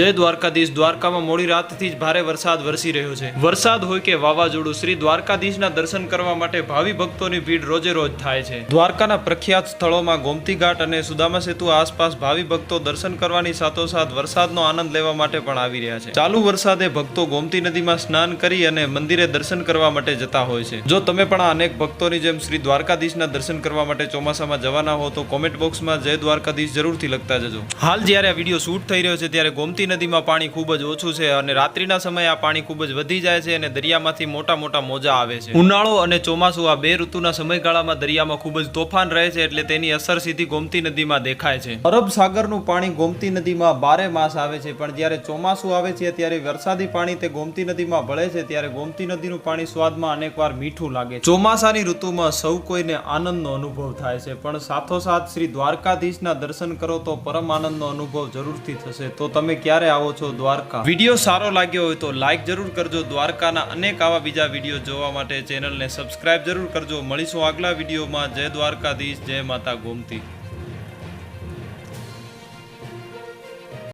જય દ્વારકાધીશ. દ્વારકામાં મોડી રાતથી જ ભારે વરસાદ વરસી રહ્યો છે. વરસાદ હોય કે વાવાઝોડું, શ્રી દ્વારકાધીશના દર્શન કરવા માટે ભાવિ ભક્તોની ભીડ રોજે રોજ થાય છે. દ્વારકાના પ્રખ્યાત સ્થળોમાં ગોમતી ઘાટ અને સુદામા સેતુ આસપાસ ભાવિ ભક્તો દર્શન કરવાની સાથોસાથ વરસાદનો આનંદ લેવા માટે પણ આવી રહ્યા છે. ચાલુ વરસાદે ભક્તો ગોમતી નદીમાં સ્નાન કરી અને મંદિરે દર્શન કરવા માટે જતા હોય છે. જો તમે પણ આ અનેક ભક્તોની જેમ શ્રી દ્વારકાધીશના દર્શન કરવા માટે ચોમાસામાં જવાના હો તો કોમેન્ટ બોક્સમાં જય દ્વારકાધીશ જરૂરથી લખતા જજો. હાલ જ્યારે આ વીડિયો શૂટ થઈ રહ્યો છે, ત્યારે ગોમતી નદીમાં પાણી ખૂબ જ ઓછું છે અને રાત્રિના સમયે આ પાણી ખૂબ જ વધી જાય છે અને દરિયામાંથી મોટા મોટા મોજા આવે છે. ઉનાળો અને ચોમાસું આ બે ઋતુના સમયગાળામાં દરિયામાં ખૂબ જ તોફાન રહે છે એટલે તેની અસર સીધી ગોમતી નદીમાં દેખાય છે. અરબ સાગરનું પાણી ગોમતી નદીમાં બારે માસ આવે છે, પણ જ્યારે ચોમાસું આવે છે ત્યારે વરસાદી પાણી તે ગોમતી નદીમાં ભળે છે ત્યારે ગોમતી નદીનું પાણી સ્વાદમાં અનેકવાર મીઠું લાગે છે. ચોમાસાની ઋતુમાં સૌ કોઈને આનંદનો અનુભવ થાય છે, પણ સાથોસાથ શ્રી દ્વારકાધીશના દર્શન કરો તો પરમ આનંદનો અનુભવ જરૂરથી થશે. તો તમે ક્યારે આવો છો દ્વારકા. વીડિયો સારો લાગ્યો હોય તો લાઇક જરૂર કરજો દ્વારકાના અનેક આવા બીજા વીડિયો જોવા માટે ચેનલને સબસ્ક્રાઇબ જરૂર કરજો. મળીશું આગલા વિડીયોમાં. જય દ્વારકાધીશ, જય માતા ગોમતી.